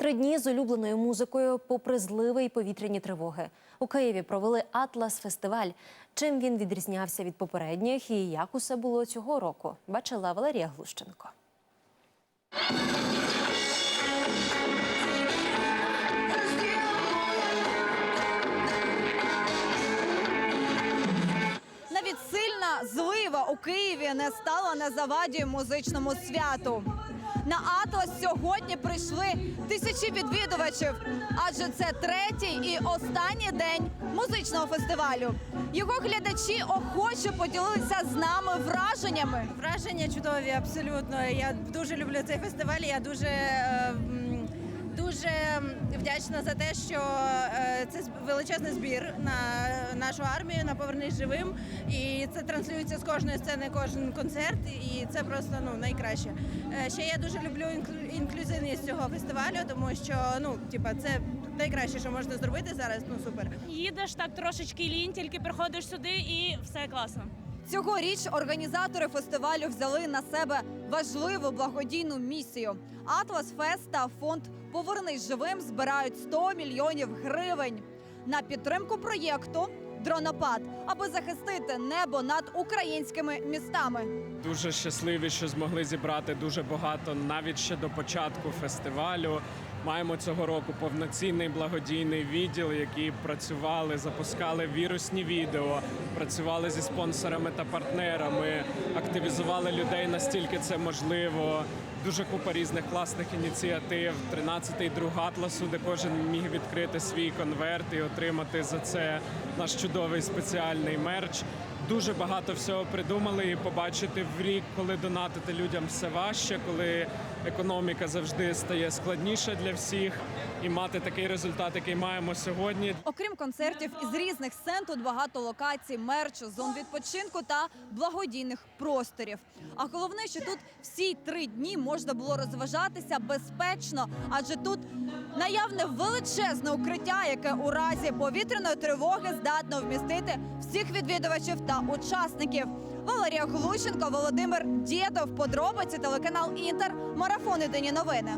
Три дні з улюбленою музикою, попри зливи і повітряні тривоги. У Києві провели Атлас фестиваль. Чим він відрізнявся від попередніх і як усе було цього року, бачила Валерія Глущенко. Навіть сильна злива у Києві не стала на заваді музичному святу. На Атлас сьогодні прийшли тисячі відвідувачів, адже це третій і останній день музичного фестивалю. Його глядачі охоче поділилися з нами враженнями. Враження чудові, абсолютно. Я дуже люблю цей фестиваль. Я дуже, е, дуже вдячна за те, що е, це величезний збір на нашу армію, на повернись живим. І це транслюється з кожної сцени, кожен концерт. І це просто ну найкраще. Е, Ще я дуже люблю інклюзивність цього фестивалю, тому що ну, типа, це найкраще, що можна зробити зараз. Ну супер. Їдеш так трошечки лінь, тільки приходиш сюди і все класно. Цьогоріч організатори фестивалю взяли на себе важливу благодійну місію. Атлас Фест та фонд Повернись живим збирають 100 мільйонів гривень на підтримку проєкту Дронопад, аби захистити небо над українськими містами. Дуже щасливі, що змогли зібрати дуже багато навіть ще до початку фестивалю. Маємо цього року повноцінний благодійний відділ, які працювали, запускали вірусні відео, працювали зі спонсорами та партнерами, активізували людей настільки це можливо. Дуже купа різних класних ініціатив. 13-й друг атласу, де кожен міг відкрити свій конверт і отримати за це наш чудовий спеціальний мерч. Дуже багато всього придумали і побачити в рік, коли донатити людям все важче, коли економіка завжди стає складніша для всіх, і мати такий результат, який маємо сьогодні. Окрім концертів із різних сцен, тут багато локацій, мерчу, зон відпочинку та благодійних просторів. А головне, що тут всі три дні можна було розважатися безпечно, адже тут наявне величезне укриття, яке у разі повітряної тривоги здатно вмістити всіх відвідувачів учасників. Валерія Глущенко, Володимир Дєдов, подробиці телеканал Інтер, марафон Єдині новини.